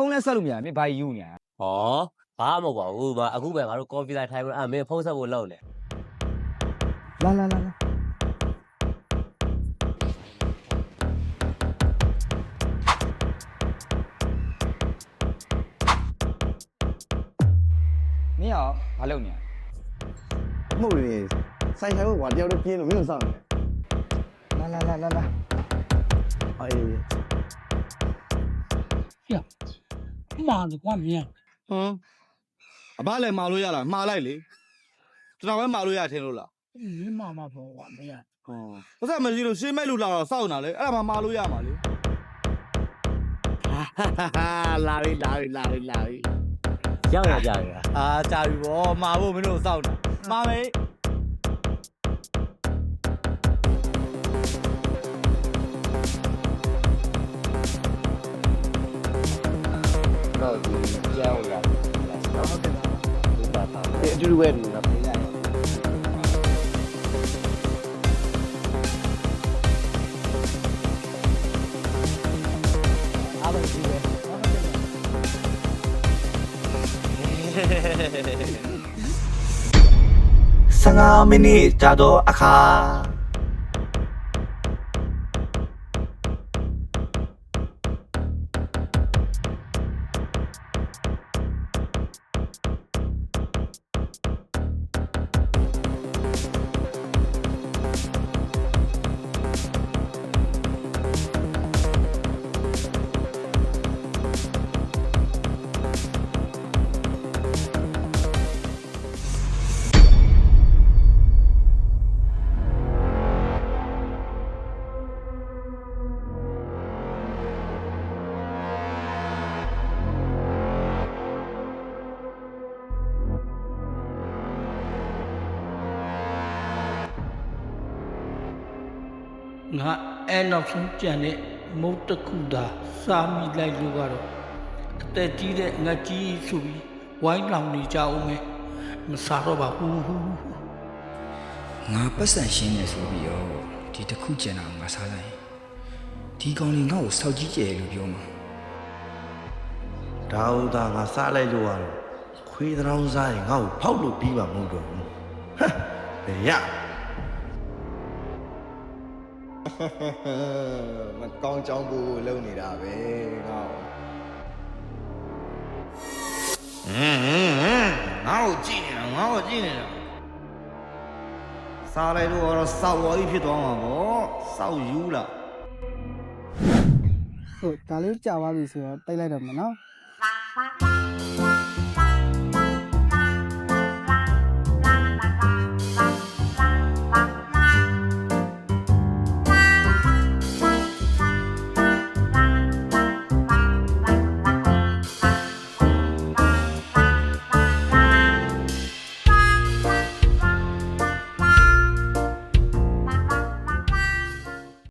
ဟေ့ရဖုန်းလဲဆက်လို့မရဘူးမင်းဘာယူနေရဟောဘာမှမဟုတ်ပါဘူးမအခုပဲငါတို့ကွန်ပျူတာထိုင်ပြီးအမင်းဖုန်းဆက်ဖို့လုပ်နေလာလာလာလာမင်းရောဘာလုပ်နေရမဟုတ်လေဆိုင်ဆိုင်ကွာတယောက်တည်းပြင်းလို့မင်းတို့စောင့်နေလာလာလာလာလာအေး မှားတယ်ကွာမင်းဟမ်အဘလည်းမာလို့ရလားမှာလိုက်လေကျွန်တော်ပဲမာလို့ရထင်လို့လားမင်းမှားမှာပေါ့ကွာမင်းဟောပတ်သက်မရှိလို့ရှင်းမဲ့လို့လာတော့စောက်နေတာလေအဲ့ဒါမှမာလို့ရမှာလေလာပြီလာပြီလာပြီလာပြီရောက်ရကြရအာကြာပြီဗောမာဖို့မင်းတို့စောက်နေတာမာ မေးတော့ဒီကြောက်ရဟုတ်ကဲ့ဒီပါပါအတူတူပဲနေတာအားလုံးရှိတယ်15မိနစ်ကြာတော့အခါ ငါအဲ့နောက်ဆုံးကြံတဲ့မုတ်တစ်ခုသာစားမိလိုက်လို့ကတော့အသက်ကြီးတဲ့ငါကြီးဆိုပြီးဝိုင်းလောင်နေကြအောင်မယ်မစားတော့ပါဘူးငါပတ်စံရှင်းနေဆိုပြီးတော့ဒီတစ်ခုကျန်တာငါစားလိုက်ရင်ဒီကောင်လေးငါ့ကိုစောက်ကြီးကျယ်လို့ပြောမှာဒါဥသာငါစားလိုက်လို့ရတယ်ခွေးတောင်စားရင်ငါ့ကိုဖောက်လို့ပြီးမှာမဟုတ်တော့ဘူးဟမ်ဘယ်ရ မကောင်းကြောင်းကိုလုံနေတာပဲငါ့ဟင်းဟင်းဟင်းငါ့ကိုကြည့်နေတာငါ့ကိုကြည့်နေတာစားလိုက်တော့တော့စောက်ဝါးကြီးဖြစ်သွားမှာဗောစောက်ယူလားဟုတ်ဒါလေးကြာသွားပြီဆိုတော့တိတ်လိုက်တော့မယ်နော်